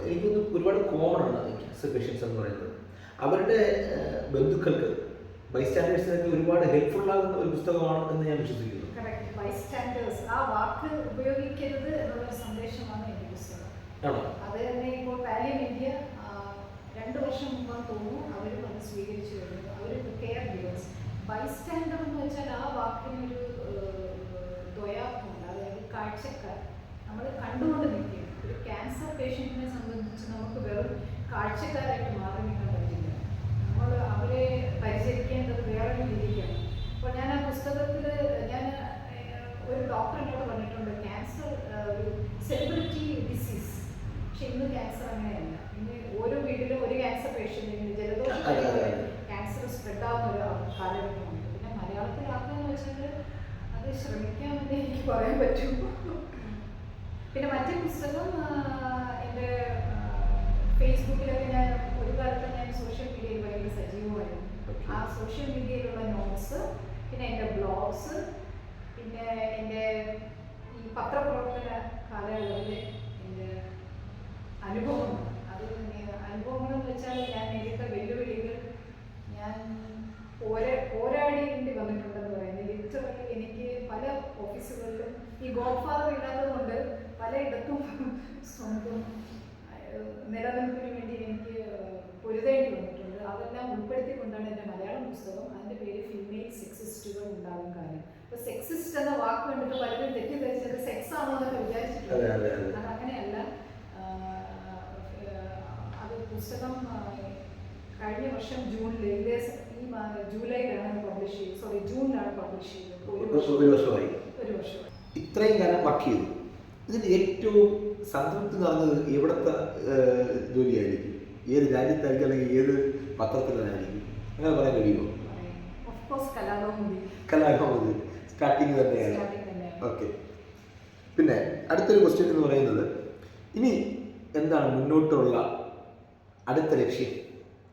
എനിക്കൊന്ന് ഒരുപാട് കോമൺ ആണ് എക്സിബിഷൻസ് എന്ന് പറയുന്നത്. അവരുടെ ബന്ധുക്കൾക്ക് ബൈസ്റ്റാൻഡേഴ്സിനൊക്കെ ഒരുപാട് ഹെൽപ്ഫുൾ ആകുന്ന ഒരു പുസ്തകമാണ് എന്ന് ഞാൻ വിശ്വസിക്കുന്നു. ബൈസ്റ്റാൻഡേഴ്സ് ആ വാക്ക് ഉപയോഗിക്കരുത് സന്ദേശമാണ് എന്റെ പുസ്തകം. ആണോ? അത് തന്നെ ഇപ്പോൾ പാലിയം ഇന്ത്യ രണ്ട് വർഷം മുമ്പാണ് തോന്നുന്നു അവരും അത് സ്വീകരിച്ചു വരുന്നത് അവർ കെയർ ഗിവേഴ്സ് ബൈസ്റ്റാൻഡർ എന്ന് വെച്ചാൽ ആ വാക്കിനൊരു ദ്വയാർത്ഥമുണ്ട്. അതായത് കാഴ്ചക്കാർ നമ്മൾ കണ്ടുകൊണ്ട് നിൽക്കുകയാണ് ഒരു ക്യാൻസർ പേഷ്യന്റിനെ സംബന്ധിച്ച് നമുക്ക് വെറും കാഴ്ചക്കാരായിട്ട് മാറി നിൽക്കാൻ പറ്റില്ല. നമ്മൾ അവരെ പരിചരിക്കേണ്ടത് വേറെ രീതിക്കാണ്. അപ്പോൾ ഞാൻ ആ പുസ്തകത്തിൽ ഞാൻ ഒരു ഡോക്ടറിനോട് പറഞ്ഞിട്ടുണ്ട് ക്യാൻസർ ഒരു സെലിബ്രിറ്റി ഡിസീസ് പക്ഷെ ഇന്ന് ക്യാൻസർ അങ്ങനെയല്ല. ഇന്ന് ഓരോ വീട്ടിലും ഒരു ക്യാൻസർ പേഷ്യന്റിന് ജലദോഷം. ക്യാൻസർ സ്പ്രെഡ് ആവുന്ന ഒരു കാലഘട്ടമുണ്ട്. പിന്നെ മലയാളത്തിലാക്കാന്ന് വെച്ചാൽ അത് ശ്രമിക്കാമെന്ന് എനിക്ക് പറയാൻ പറ്റും. പിന്നെ മറ്റേ പുസ്തകം എന്റെ ഫേസ്ബുക്കിലൊക്കെ ഞാൻ ഒരു കാലത്ത് ഞാൻ സോഷ്യൽ മീഡിയയിൽ ഭയങ്കര സജീവമായിരുന്നു. ആ സോഷ്യൽ മീഡിയയിലുള്ള നോട്ട്സ് പിന്നെ എന്റെ ബ്ലോഗ്സ് പിന്നെ എന്റെ ഈ പത്രപ്രവർത്തന കാലയളവിലെ എന്റെ അനുഭവങ്ങൾ. അത് അനുഭവങ്ങൾ എന്ന് വെച്ചാൽ ഞാൻ നേരിട്ട വെല്ലുവിളികൾ ഞാൻ പോരാ പോരാടേണ്ടി വന്നിട്ടുണ്ടെന്ന് പറയുന്നത്. ലിറ്ററലി എനിക്ക് പല ഓഫീസുകളിലും ഈ ഗോഡ് ഫാദർ ഇല്ലാത്തത് കൊണ്ട് പലയിടത്തും സ്വന്തം നിലനിൽപ്പിന് വേണ്ടി എനിക്ക് പൊരുതേണ്ടി വന്നിട്ടുണ്ട്. അതെല്ലാം ഉൾപ്പെടുത്തിക്കൊണ്ടാണ് എന്റെ മലയാളം പുസ്തകം. അതിന്റെ പേര് ഫീമെയിൽ സെക്സിസ്റ്റുകൾ ഉണ്ടാകും കാര്യം. അപ്പോൾ സെക്സിസ്റ്റ് എന്ന വാക്ക് കണ്ടിട്ട് പലരും തെറ്റിദ്ധരിച്ചത് സെക്സ് ആണോ എന്നൊക്കെ വിചാരിച്ചിട്ടുണ്ട് അതെ അതെ അതെ അത് അങ്ങനെയല്ല ആഹ് അത് പുസ്തകം ആഹ് കഴിഞ്ഞ വർഷം ജൂണിൽ ഏകദേശം ഈ ജൂലൈ ജൂലൈയിലാണ് പബ്ലിഷ് ചെയ്തത്. സോറി ജൂണിലാണ് പബ്ലിഷ് ചെയ്തത്. ഒരു വർഷം. ഒരു വർഷമായി. ഒരു വർഷം ഇത്രയും കാലം വർക്ക് ചെയ്തു. ഇതിൽ ഏറ്റവും സംതൃപ്തി നടന്നത് എവിടുത്തെ ജോലിയായിരിക്കും? ഏത് രാജ്യത്തായിരിക്കും അല്ലെങ്കിൽ ഏത് പത്രത്തിലായിരിക്കും അങ്ങനെ പറയാൻ കഴിയുമോ? കലാകൗമുദി സ്റ്റാർട്ടിങ് തന്നെയാണ്. ഓക്കെ പിന്നെ അടുത്തൊരു ക്വസ്റ്റ്യൻ എന്ന് പറയുന്നത് ഇനി എന്താണ് മുന്നോട്ടുള്ള അടുത്ത ലക്ഷ്യം?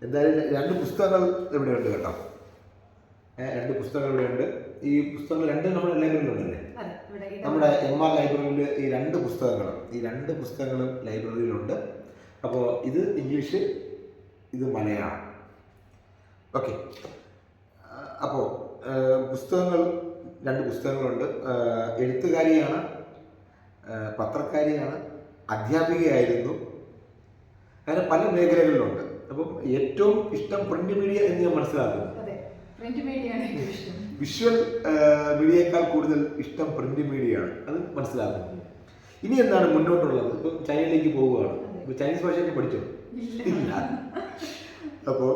എന്തായാലും രണ്ട് പുസ്തകങ്ങൾ ഇവിടെ ഉണ്ട് കേട്ടോ രണ്ട് പുസ്തകങ്ങൾ ഇവിടെ ഉണ്ട് ഈ പുസ്തകങ്ങൾ രണ്ട് നമ്മുടെ ലൈബ്രറിയിലുണ്ടല്ലേ നമ്മുടെ എം ആർ ലൈബ്രറിയിൽ ഈ രണ്ട് പുസ്തകങ്ങളും ഈ രണ്ട് പുസ്തകങ്ങളും ലൈബ്രറിയിലുണ്ട്. അപ്പോൾ ഇത് ഇംഗ്ലീഷ് ഇത് മലയാളം. ഓക്കെ. അപ്പോൾ പുസ്തകങ്ങൾ രണ്ട് പുസ്തകങ്ങളുണ്ട്. എഴുത്തുകാരിയാണ് പത്രക്കാരിയാണ് അധ്യാപികയായിരുന്നു. അങ്ങനെ പല മേഖലകളിലുണ്ട്. അപ്പം ഏറ്റവും ഇഷ്ടം പ്രിന്റ് മീഡിയ എന്ന് ഞാൻ മനസ്സിലാക്കുന്നു. വിഷ്വൽ മീഡിയയേക്കാൾ കൂടുതൽ ഇഷ്ടം പ്രിന്റ് മീഡിയയാണ് അത് മനസ്സിലാക്കുന്നു. ഇനി എന്താണ് മുന്നോട്ടുള്ളത്? ഇപ്പം ചൈനയിലേക്ക് പോവുകയാണ്. ഇപ്പൊ ചൈനീസ് ഭാഷയൊക്കെ പഠിച്ചോ? ഇല്ല. അപ്പോ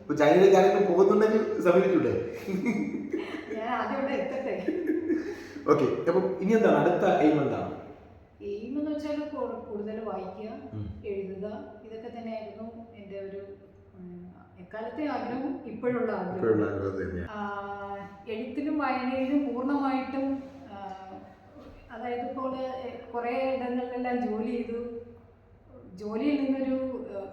ഇപ്പൊ ചൈനയിലേക്ക് ആരെങ്കിലും പോകുന്നുണ്ടെങ്കിൽ സമീപിച്ചൂടെ? ഓക്കെ അപ്പം ഇനി എന്താണ്? അടുത്ത എയിം എന്താണ്? എയിം എന്ന് വെച്ചാൽ കൂടുതൽ വായിക്കുക എഴുതുക ഇതൊക്കെ തന്നെയായിരുന്നു എക്കാലത്തെ ആഗ്രഹം ഇപ്പോഴുള്ള ആഗ്രഹം. ഇപ്പോഴുള്ള ആഗ്രഹം തന്നെയാണ് എഴുത്തിലും വായനയിലും പൂർണമായിട്ടും അതായത് ഇപ്പോൾ കുറേ ഇടങ്ങളിലെല്ലാം ജോലി ചെയ്തു. ജോലിയിൽ നിന്നൊരു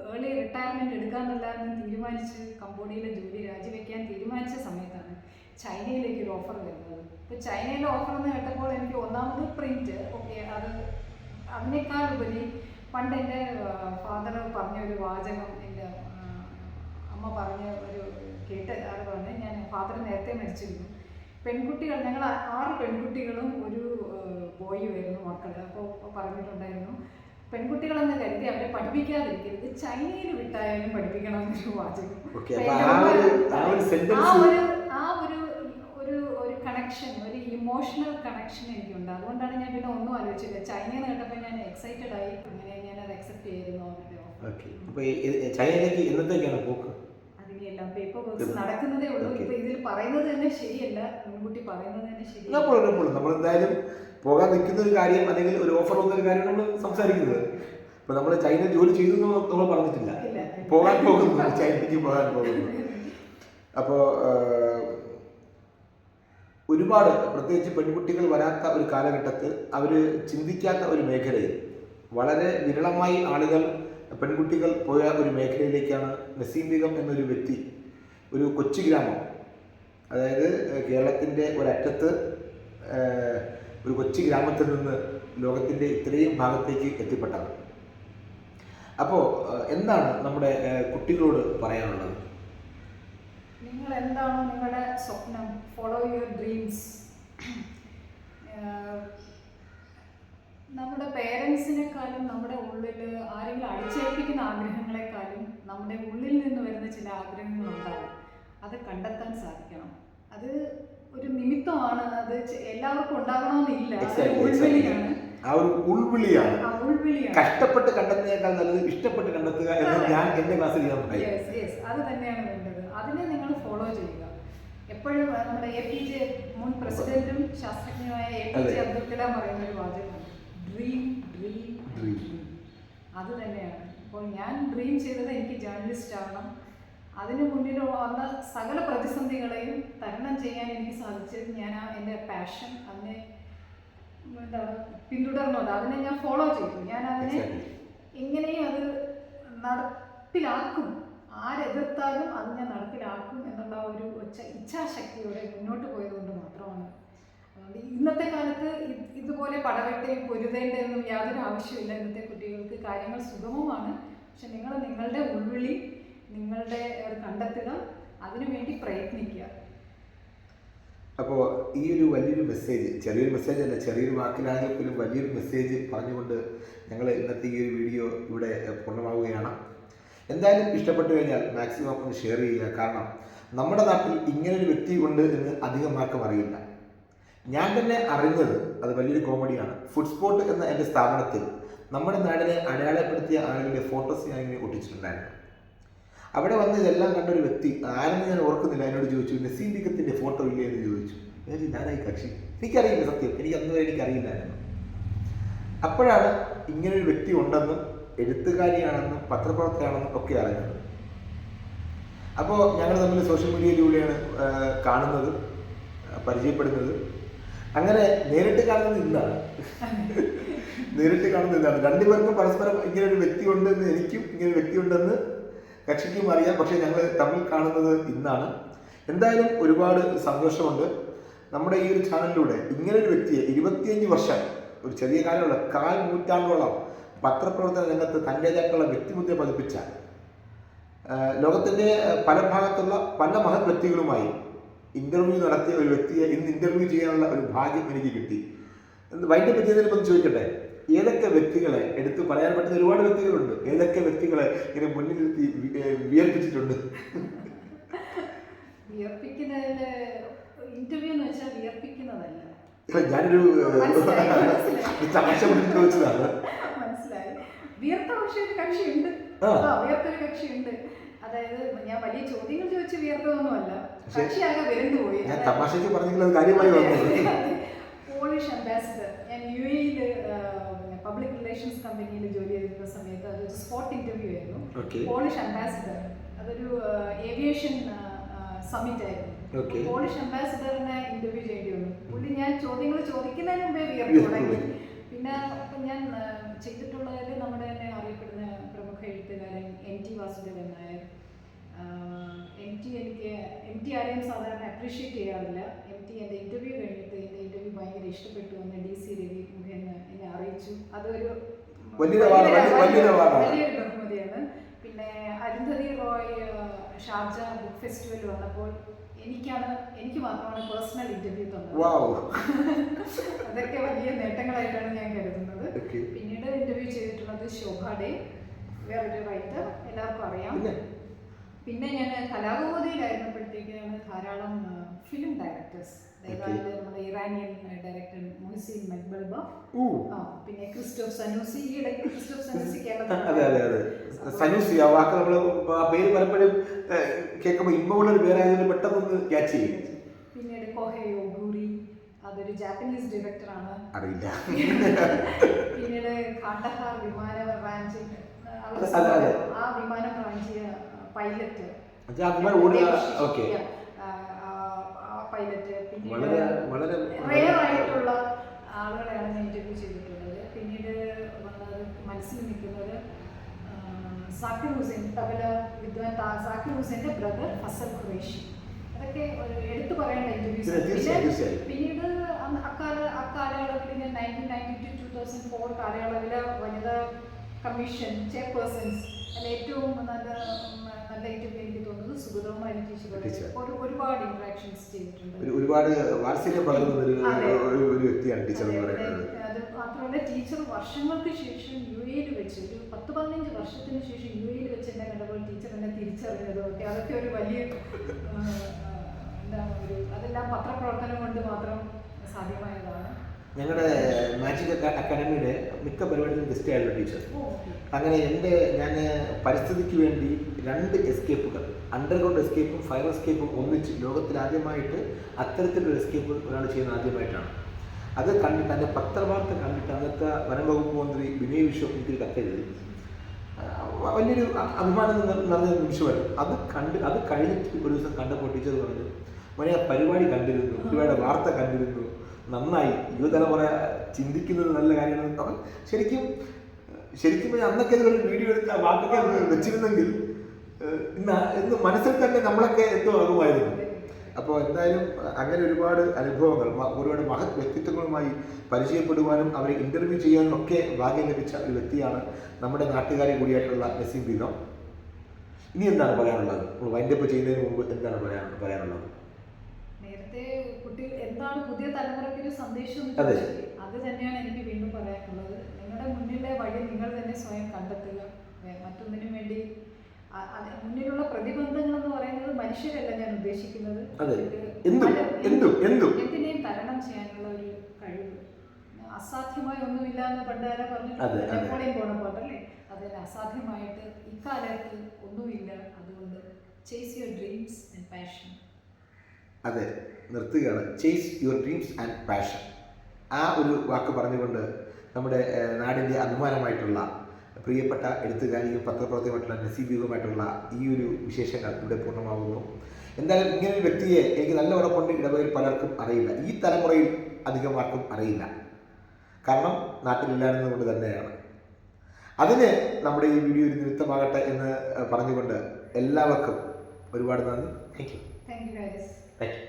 ഏർലി റിട്ടയർമെന്റ് എടുക്കാന്നല്ലാന്ന് തീരുമാനിച്ച് കംബോഡിയയിലെ ജോലി രാജിവെക്കാൻ തീരുമാനിച്ച സമയത്താണ് ചൈനയിലേക്ക് ഒരു ഓഫർ വരുന്നത്. ഇപ്പോൾ ചൈനയിലെ ഓഫർ എന്ന് കേട്ടപ്പോൾ എനിക്ക് ഒന്നാമത് പ്രിന്റ് ഓക്കെ അത് അതിനേക്കാൾ ഉപരി പണ്ട് എന്റെ ഫാദർ പറഞ്ഞ ഒരു വാചകം അമ്മ പറഞ്ഞ ഒരു കേട്ട ആൾ പറഞ്ഞു ഞാൻ ഫാദർ നേരത്തെ മരിച്ചിരുന്നു. പെൺകുട്ടികൾ ഞങ്ങൾ ആറ് പെൺകുട്ടികളും ഒരു ബോയ് ആയിരുന്നു മക്കൾ അപ്പോൾ പറഞ്ഞിട്ടുണ്ടായിരുന്നു പെൺകുട്ടികളെന്ന് കരുതി അവരെ പഠിപ്പിക്കാതിരിക്കരുത്. ചൈനയിൽ വിട്ടായാലും പഠിപ്പിക്കണം എന്നൊരു വാചകം. ആ ഒരു ആ ഒരു ഒരു ഒരു കണക്ഷൻ ഒരു ഇമോഷണൽ കണക്ഷൻ എനിക്കുണ്ട്. അതുകൊണ്ടാണ് ഞാൻ പിന്നെ ഒന്നും ആലോചിച്ചില്ല. ചൈനയിൽ എന്ന് കേട്ടപ്പോൾ ഞാൻ എക്സൈറ്റഡ് ആയി. അങ്ങനെ ഞാൻ അത് അക്സെപ്റ്റ് ചെയ്തിരുന്നു അവരുടെ ചൈനയിലേക്ക് എന്നത്തേക്കാണ് പോക്ക്? അതിനെല്ലാം പേപ്പർ വർക്ക്സ് നടക്കുന്നതേ ഉള്ളൂ. Okay. ഇപ്പൊ ഇതിൽ പറയുന്നത് തന്നെ ശരിയല്ല. മുൻകൂട്ടി പറയുന്നത് തന്നെ ശരിയല്ല. നമ്മൾ എന്തായാലും പോകാൻ നിൽക്കുന്ന ഒരു കാര്യം അല്ലെങ്കിൽ ഒരു ഓഫർ വന്ന ഒരു കാര്യം നമ്മൾ സംസാരിക്കുന്നത്. ഇപ്പൊ നമ്മൾ ചൈന ജോലി ചെയ്തു നമ്മൾ പറഞ്ഞിട്ടില്ല. പോകാൻ പോകുന്നു. ചൈനയ്ക്ക് പോകാൻ പോകുന്നു. അപ്പോൾ ഒരുപാട് പ്രത്യേകിച്ച് പെൺകുട്ടികൾ വരാത്ത ഒരു കാലഘട്ടത്തിൽ അവർ ചിന്തിക്കാത്ത ഒരു മേഖലയിൽ വളരെ വിരളമായി ആളുകൾ പെൺകുട്ടികൾ പോയ ഒരു മേഖലയിലേക്കാണ് നസീം ബീഗം എന്നൊരു വ്യക്തി ഒരു കൊച്ചു ഗ്രാമം അതായത് കേരളത്തിന്റെ ഒരറ്റത്ത് ഒരു കൊച്ചു ഗ്രാമത്തിൽ നിന്ന് ലോകത്തിന്റെ ഇത്രയും ഭാഗത്തേക്ക് എത്തിപ്പെട്ടത്. അപ്പോൾ എന്താണ് നമ്മുടെ കുട്ടികളോട് പറയാനുള്ളത്? നിങ്ങൾ എന്താണോ നിങ്ങളുടെ സ്വപ്നം? ഫോളോ യുവർ ഡ്രീംസ് നമ്മുടെ പേരൻസിനെക്കാളും നമ്മുടെ ഉള്ളിൽ ആരെങ്കിലും അടിച്ചേൽപ്പിക്കുന്ന ആഗ്രഹങ്ങളെക്കാളും നമ്മുടെ ഉള്ളിൽ നിന്ന് വരുന്ന ചില ആഗ്രഹങ്ങളുണ്ടാകും അത് കണ്ടെത്താൻ സാധിക്കണം. അത് ഒരു നിമിത്തമാണ്. അത് എല്ലാവർക്കും ഉണ്ടാകണമെന്നില്ല. ഉൾവിളിയാണ്. ആ ഒരു ഉൾവിളിയാണ്. കഷ്ടപ്പെട്ട് കണ്ടെത്തുന്നതിനേക്കാൾ നല്ലത് ഇഷ്ടപ്പെട്ട് കണ്ടെത്തുക എന്ന് ഞാൻ എന്റെ ക്ലാസ്സിൽ ഞാൻ പറയും. അത് തന്നെയാണ് വേണ്ടത്. അതിനെ നിങ്ങൾ ഫോളോ ചെയ്യുക. എപ്പോഴും നമ്മുടെ എ പി ജെ മുൻ പ്രസിഡന്റും ശാസ്ത്രജ്ഞനുമായ A P J Abdul Kalam പറയുന്ന ഒരു വാചകമാണ് ഡ്രീം ഡ്രീം. ഡ്രീം അത് തന്നെയാണ്. അപ്പോൾ ഞാൻ ഡ്രീം ചെയ്തത് എനിക്ക് ജേർണലിസ്റ്റ് ആവണം. അതിന് മുന്നിൽ വന്ന സകല പ്രതിസന്ധികളെയും തരണം ചെയ്യാൻ എനിക്ക് സാധിച്ചത് ഞാൻ ആ എന്റെ പാഷൻ അതിനെ എന്താണ് പിന്തുടർന്നത് അതിനെ ഞാൻ ഫോളോ ചെയ്തു. ഞാൻ അതിനെ എങ്ങനെയും അത് നടപ്പിലാക്കും. ആരെതിർത്താലും അത് ഞാൻ നടപ്പിലാക്കും എന്നുള്ള ഒരു ഇച്ഛാശക്തിയോടെ മുന്നോട്ട് പോയതുകൊണ്ട് മാത്രമാണ്. ഇന്നത്തെ കാലത്ത് ഇതുപോലെ പടവെട്ടയും പൊരുതേണ്ടതൊന്നും യാതൊരു ആവശ്യമില്ല ഇന്നത്തെ കുട്ടികൾക്ക് കാര്യങ്ങൾ സുഗമമാണ്. പക്ഷെ നിങ്ങൾ നിങ്ങളുടെ ഉൾവിളി നിങ്ങളുടെ കണ്ടെത്തുക അതിനുവേണ്ടി പ്രയത്നിക്കുക. അപ്പോൾ ഈ ഒരു വലിയൊരു മെസ്സേജ് ചെറിയൊരു മെസ്സേജ് അല്ല ചെറിയൊരു വാക്കിലാണെങ്കിൽ പോലും വലിയൊരു മെസ്സേജ് പറഞ്ഞുകൊണ്ട് ഞങ്ങൾ ഇന്നത്തെ ഈ ഒരു വീഡിയോ ഇവിടെ പൂർണമാവുകയാണ്. എന്തായാലും ഇഷ്ടപ്പെട്ടു കഴിഞ്ഞാൽ മാക്സിമം ഒന്ന് ഷെയർ ചെയ്യുക. കാരണം നമ്മുടെ നാട്ടിൽ ഇങ്ങനൊരു വ്യക്തി ഉണ്ട് എന്ന് അധികം ആർക്കും അറിയില്ല. ഞാൻ തന്നെ അറിഞ്ഞത് അത് വലിയൊരു കോമഡിയാണ് ഫുഡ് സ്പോട്ട് എന്ന എന്റെ സ്ഥാപനത്തിൽ നമ്മുടെ നാടിനെ അടയാളപ്പെടുത്തിയ ആളുകളുടെ ഫോട്ടോസ് ഞാൻ ഇങ്ങനെ ഒട്ടിച്ചിട്ടുണ്ടായിരുന്നു. അവിടെ വന്ന് ഇതെല്ലാം കണ്ട ഒരു വ്യക്തി ആരെന്ന് ഞാൻ ഓർക്കുന്നില്ല എന്നോട് ചോദിച്ചു നസീം ബിഗത്തിന്റെ ഫോട്ടോ ഇല്ലേ? എന്ന് ചോദിച്ചു. ഞാനായി കക്ഷി? എനിക്കറിയില്ല സത്യം. എനിക്ക് അന്ന് എനിക്കറിയില്ലായിരുന്നു. അപ്പോഴാണ് ഇങ്ങനൊരു വ്യക്തി ഉണ്ടെന്നും എഴുത്തുകാരിയാണെന്നും പത്രപ്രവർത്തകയാണെന്നും ഒക്കെ അറിഞ്ഞത്. അപ്പോൾ ഞങ്ങൾ തമ്മിൽ സോഷ്യൽ മീഡിയയിലൂടെയാണ് കാണുന്നത് പരിചയപ്പെടുന്നത്. അങ്ങനെ നേരിട്ട് കാണുന്നത് ഇന്നാണ്. നേരിട്ട് കാണുന്നത് ഇന്നാണ്. രണ്ടുപേർക്കും പരസ്പരം ഇങ്ങനെ ഒരു വ്യക്തി ഉണ്ടെന്ന് എനിക്കും ഇങ്ങനെ വ്യക്തി ഉണ്ടെന്ന് കക്ഷിക്കും അറിയാം. പക്ഷേ ഞങ്ങൾ തമ്മിൽ കാണുന്നത് ഇന്നാണ്. എന്തായാലും ഒരുപാട് സന്തോഷമുണ്ട്. നമ്മുടെ ഈ ഒരു ചാനലിലൂടെ ഇങ്ങനെ ഒരു വ്യക്തിയെ ഇരുപത്തിയഞ്ച് വർഷം ഒരു ചെറിയ കാലമുള്ള കാൽ നൂറ്റാണ്ടോളം പത്രപ്രവർത്തന രംഗത്ത് തന്റേതായിട്ടുള്ള വ്യക്തിമുദ്ര പതിപ്പിച്ച ലോകത്തിന്റെ പല ഭാഗത്തുള്ള പല മഹത് വ്യക്തികളുമായി ഇന്റർവ്യൂ നടത്തിയ ഒരു വ്യക്തിയെ ഇന്ന് ഇന്റർവ്യൂ ചെയ്യാനുള്ള ഒരു ഭാഗ്യം എനിക്ക് കിട്ടി. വൈകിട്ട് പറ്റിയതിനെ ഒന്ന് ചോദിക്കട്ടെ? ഏതൊക്കെ വ്യക്തികളെ എടുത്തു പറയാൻ പറ്റുന്ന ഒരുപാട് വ്യക്തികളുണ്ട്. ഏതൊക്കെ വ്യക്തികളെ ഇങ്ങനെ മുന്നിലിരുത്തി വിയർപ്പിച്ചിട്ടുണ്ട്? വിയർപ്പിക്കുന്നതിന്റെ ഇന്റർവ്യൂ എന്ന് വെച്ചാൽ വിയർപ്പിക്കുന്നതല്ല. ഇപ്പൊ ഞാനൊരു. ഒരു തമാശ കൊണ്ട് ചോദിച്ചതാണ്. മനസ്സിലായി. വിയർത്ത പക്ഷേ ഒരു കക്ഷിയുണ്ട്. വിയർത്തൊരു കക്ഷിയുണ്ട്. അതായത് ഞാൻ വലിയ ചോദ്യങ്ങൾ ചോദിച്ച് വിയർത്തതൊന്നുമല്ല. പക്ഷേ ഞാൻ തമാശയ്ക്ക് പറഞ്ഞെങ്കിൽ അത് കാര്യമായി വന്നു. പോളിഷ് അംബാസിഡർ ഞാൻ യു എയിൽ പബ്ലിക് റിലേഷൻസ് കമ്പനിയിൽ ജോലി ചെയ്തിരുന്ന സമയത്ത് അതൊരു സ്പോട്ട് ഇന്റർവ്യൂ ആയിരുന്നു. പോളിഷ് അംബാസിഡർ അതൊരു ഏവിയേഷൻ സമ്മിറ്റ് ആയിരുന്നു. പോളിഷ് അംബാസിഡറിനെ ഇന്റർവ്യൂ ചെയ്യേണ്ടി വന്നു. പുള്ളി ഞാൻ ചോദ്യങ്ങൾ ചോദിക്കുന്നതിന് മുമ്പേ വിയർന്നു തുടങ്ങി. പിന്നെ ഇപ്പം ഞാൻ ചെയ്തിട്ടുള്ളതിൽ നമ്മുടെ തന്നെ അറിയപ്പെടുന്ന പ്രമുഖ എഴുത്തുകാരൻ N T Vasudevan Nair. M T എനിക്ക് എം ടി ആരെയും സാധാരണ അപ്രീഷിയേറ്റ് ചെയ്യാറില്ല. എം ടി എന്റെ ഇന്റർവ്യൂ കഴിഞ്ഞിട്ട് എന്റെ ഇന്റർവ്യൂ ഭയങ്കര ഇഷ്ടപ്പെട്ടു എന്ന് ഡി സി രവി മുഖേന എന്നെ അറിയിച്ചു. അതൊരു വലിയൊരു ബഹുമതിയാണ്. പിന്നെ Arundhati Roy Sharjah book festival വന്നപ്പോൾ എനിക്കാണ് എനിക്ക് മാത്രമാണ് പേഴ്സണൽ ഇന്റർവ്യൂ തന്നത്. അതൊക്കെ വലിയ നേട്ടങ്ങളായിട്ടാണ് ഞാൻ കരുതുന്നത്. പിന്നീട് ഇന്റർവ്യൂ ചെയ്തിട്ടുള്ളത് ശോഭ ഡേ വേറൊരു റൈറ്റർ എല്ലാവർക്കും അറിയാം. പിന്നെ ഞാൻ കലാകൗമുദിയിലായിരുന്നപ്പോഴത്തേക്കാണ് ധാരാളം ഫിലിം ഡയറക്ടേഴ്സ് അതായത് നമ്മുടെ ഇറാനിയൻ ഡയറക്ടർ മുഹസിൻ മെക്ബൽബ. പിന്നെ ക്രിസ്റ്റോഫ് സനൂസി ഈ ഇടയ്ക്ക് ക്രിസ്റ്റോഫ് സനൂസി അതെ സനൂസി ആ വാക്ക് നമ്മൾ പേര് പലപ്പോഴും കേൾക്കുമ്പോൾ ഇമ്പമുള്ള ഒരു പേരായതുകൊണ്ട് പെട്ടെന്ന് ക്യാച്ച് ചെയ്യും. പിന്നീട് കോഹെ ഗൂറി അതൊരു ജാപ്പനീസ് ഡയറക്ടറാണ് അറിയില്ല. പിന്നീട് കാണ്ടഹാർ വിമാന റാഞ്ചി. ആ വിമാനം റാഞ്ചിയ പൈലറ്റ്. പൈലറ്റ്. റെയർ ആയിട്ടുള്ള ആളുകളെയാണ് ഞാൻ ഇന്റർവ്യൂ ചെയ്തിട്ടുള്ളത്. പിന്നീട് വന്നത് മനസ്സിൽ നിൽക്കുന്നത് സാക്കിർ ഹുസൈൻ തബല വിദ്വാൻ സാക്കിർ ഹുസൈന്റെ ബ്രദർ ഫസൽ ഖുറേഷി. അതൊക്കെ എടുത്തു പറയേണ്ട ഇന്റർവ്യൂസ്. പിന്നീട് അക്കാല അക്കാലയളവിൽ ഞാൻ nineteen ninety two two thousand four കാലയളവിൽ വനിതാ കമ്മീഷൻ ചെയർപേഴ്സൺസ് അതിൽ ഏറ്റവും നല്ല നല്ല ഇന്റർവ്യൂ എനിക്ക് തോന്നുന്നത് ടീച്ചർ. ടീച്ചർ. ഒരു ഒരുപാട് ഇന്ററാക്ഷൻസ് ചെയ്തിട്ടുണ്ട്. ഒരു ഒരുപാട് വാത്സല്യം പകരുന്ന ഒരു ഒരു വ്യക്തിയാണ് ടീച്ചർ എന്ന് പറയുന്നത്. അത് മാത്രമല്ല ടീച്ചർ വർഷങ്ങൾക്ക് ശേഷം യു എയിൽ വെച്ച് ഒരു പത്ത് പതിനഞ്ച് വർഷത്തിന് ശേഷം യു എയിൽ വെച്ച് എന്നെ കണ്ടപ്പോൾ ടീച്ചർ എന്നെ തിരിച്ചറിഞ്ഞതും ഒക്കെ അതൊക്കെ ഒരു വലിയ ആ, ആ, എന്താ ഒരു അതെല്ലാം പത്രപ്രവർത്തനം കൊണ്ട് മാത്രം സാധ്യമായതാണ്. ഞങ്ങളുടെ മാജിക് അക്കാ- അക്കാഡമിയുടെ മിക്ക പരിപാടികളും ഗസ്റ്റ് ആയിരുന്നു ടീച്ചർ അങ്ങനെ എന്റെ ഞാൻ പരിസ്ഥിതിക്ക് വേണ്ടി രണ്ട് എസ്കേപ്പുകൾ അണ്ടർഗ്രൗണ്ട് എസ്കേപ്പും ഫയർ എസ്കേപ്പും ഒന്നിച്ച് ലോകത്തിൽ ആദ്യമായിട്ട് അത്തരത്തിലൊരു എസ്കേപ്പ് ഒരാൾ ചെയ്യുന്നത് ആദ്യമായിട്ടാണ്. അത് കണ്ടിട്ട് അതിന്റെ പത്രവാർത്ത കണ്ടിട്ട് അന്നത്തെ വനംവകുപ്പ് മന്ത്രി വിനയ് വിശ്വം എനിക്കൊരു കത്തെഴുതി. വലിയൊരു അഭിമാനം നിറ- നിറഞ്ഞ നിമിഷമായിരുന്നു. അത് കണ്ട് അത് കഴിഞ്ഞിട്ട് ഒരു ദിവസം കണ്ടപ്പോൾ ടീച്ചർ പറഞ്ഞു മോനെ പരിപാടി കണ്ടിരുന്നു ഒരുപാട് വാർത്ത കണ്ടിരുന്നു. നന്നായി. യുവതലമുറ ചിന്തിക്കുന്നത് നല്ല കാര്യമാണ് അവൻ ശരിക്കും ശരിക്കും അന്നൊക്കെ ഒരു വീഡിയോ എടുത്ത് വാക്കൊക്കെ വെച്ചിരുന്നെങ്കിൽ ഇന്ന് മനസ്സിൽ തന്നെ നമ്മളൊക്കെ എന്തോ ആകുമായിരുന്നു. അപ്പോൾ എന്തായാലും അങ്ങനെ ഒരുപാട് അനുഭവങ്ങൾ ഒരുപാട് മഹത് വ്യക്തിത്വങ്ങളുമായി പരിചയപ്പെടുവാനും അവരെ ഇന്റർവ്യൂ ചെയ്യാനും ഒക്കെ ഭാഗ്യം ലഭിച്ച ഒരു വ്യക്തിയാണ് നമ്മുടെ നാട്ടുകാരി കൂടിയായിട്ടുള്ള നസീം ബീഗം ഇനി എന്താണ് പറയാനുള്ളത്? വൈൻഡപ്പ് ചെയ്യുന്നതിന് മുമ്പ് എന്താണ് പറയാനുള്ളത്? നേരത്തെ കുട്ടികൾ എന്താണ് പുതിയ തലമുറയ്ക്ക് ഒരു സന്ദേശം അത്. തന്നെയാണ് എനിക്ക് വീണ്ടും പറയാനുള്ളത്. നിങ്ങളുടെ മുന്നിലെ വഴി നിങ്ങൾ തന്നെ സ്വയം കണ്ടെത്തുക. മറ്റൊന്നിനും വേണ്ടി മുന്നിലുള്ള പ്രതിബന്ധങ്ങൾ എന്ന് പറയുന്നത് മനുഷ്യരല്ല ഞാൻ ഉദ്ദേശിക്കുന്നത്. എന്തിനേയും തരണം ചെയ്യാനുള്ള ഒരു കഴിവ്. അസാധ്യമായി ഒന്നുമില്ല എന്ന് പണ്ടുകാരെ പറഞ്ഞു. നെപ്പോളിയൻ ബോണപ്പാട്ടല്ലേ അതിന് അസാധ്യമായിട്ട് ഇക്കാലത്ത് ഒന്നുമില്ല. അതുകൊണ്ട് chase your dreams and passion അതെ. നിർത്തുകയാണ്. Chase your dreams and passion ആ ഒരു വാക്ക് പറഞ്ഞുകൊണ്ട് നമ്മുടെ നാടിന്റെ അഭിമാനമായിട്ടുള്ള പ്രിയപ്പെട്ട എഴുത്തുകാരിയും പത്രപ്രവർത്തകമായിട്ടുള്ള നസീബിയുമായിട്ടുള്ള ഈ ഒരു വിശേഷങ്ങൾ ഇവിടെ പൂർണമാകുന്നു. എന്തായാലും ഇങ്ങനെ ഒരു വ്യക്തിയെ എനിക്ക് നല്ല ഉറപ്പുണ്ട് ഇടവയിൽ പലർക്കും അറിയില്ല. ഈ തലമുറയിൽ അധികം ആർക്കും അറിയില്ല. കാരണം നാട്ടിലില്ലായിരുന്നത് കൊണ്ട് തന്നെയാണ്. അതിന് നമ്മുടെ ഈ വീഡിയോ ഒരു നിമിത്തമാകട്ടെ എന്ന് പറഞ്ഞുകൊണ്ട് എല്ലാവർക്കും ഒരുപാട് നന്ദി. Thank you thank you